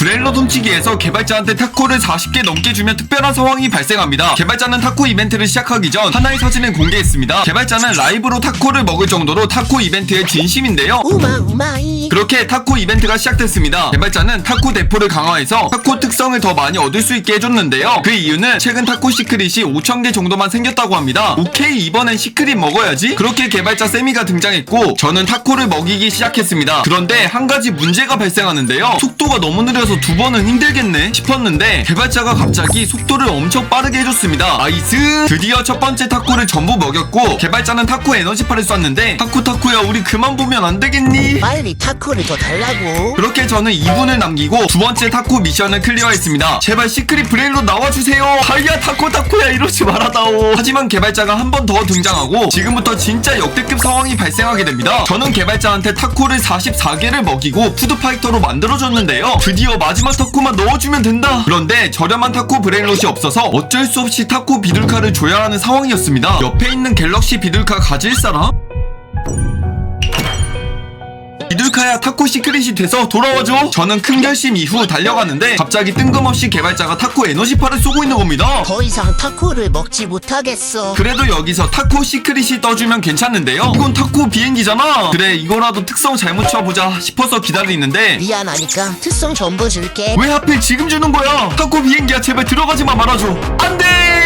브레일로 훔치기에서 개발자한테 타코를 40개 넘게 주면 특별한 상황이 발생합니다. 개발자는 타코 이벤트를 시작하기 전 하나의 사진을 공개했습니다. 개발자는 라이브로 타코를 먹을 정도로 타코 이벤트에 진심인데요. 우마 우마이 그렇게 타코 이벤트가 시작됐습니다. 개발자는 타코 대포를 강화해서 타코 특성을 더 많이 얻을 수 있게 해줬는데요. 그 이유는 최근 타코 시크릿이 5,000개 정도만 생겼다고 합니다. 오케이 이번엔 시크릿 먹어야지? 그렇게 개발자 세미가 등장했고 저는 타코를 먹이기 시작했습니다. 그런데 한 가지 문제가 발생하는데요. 속도가 너무 느려서 두 번은 힘들겠네 싶었는데 개발자가 갑자기 속도를 엄청 빠르게 해줬습니다. 나이스! 드디어 첫 번째 타코를 전부 먹였고 개발자는 타코 에너지파를 쐈는데 타코 타코야 우리 그만 보면 안 되겠니? 빨리 타코를 더 달라고 그렇게 저는 2분을 남기고 두 번째 타코 미션을 클리어했습니다. 제발 시크릿 브레일로 나와주세요. 하야 타코 타코야 이러지 말아다오. 하지만 개발자가 한 번 더 등장하고 지금부터 진짜 역대급 상황이 발생하게 됩니다. 저는 개발자한테 타코를 44개를 먹이고 푸드파이터로 만들어줬는데요. 드디어 마지막 타코만 넣어주면 된다. 그런데 저렴한 타코 브레일롯이 없어서 어쩔 수 없이 타코 비둘카를 줘야 하는 상황이었습니다. 옆에 있는 갤럭시 비둘카 가질 사람? 비둘카야 타코 시크릿이 돼서 돌아와줘. 저는 큰 결심 이후 달려갔는데 갑자기 뜬금없이 개발자가 타코 에너지파를 쏘고 있는 겁니다. 더 이상 타코를 먹지 못하겠어. 그래도 여기서 타코 시크릿이 떠주면 괜찮는데요? 이건 타코 비행기잖아. 그래 이거라도 특성 잘 맞춰보자 싶어서 기다리는데. 미안하니까 특성 전부 줄게. 왜 하필 지금 주는 거야? 타코 비행기야 제발 들어가지만 말아줘. 안돼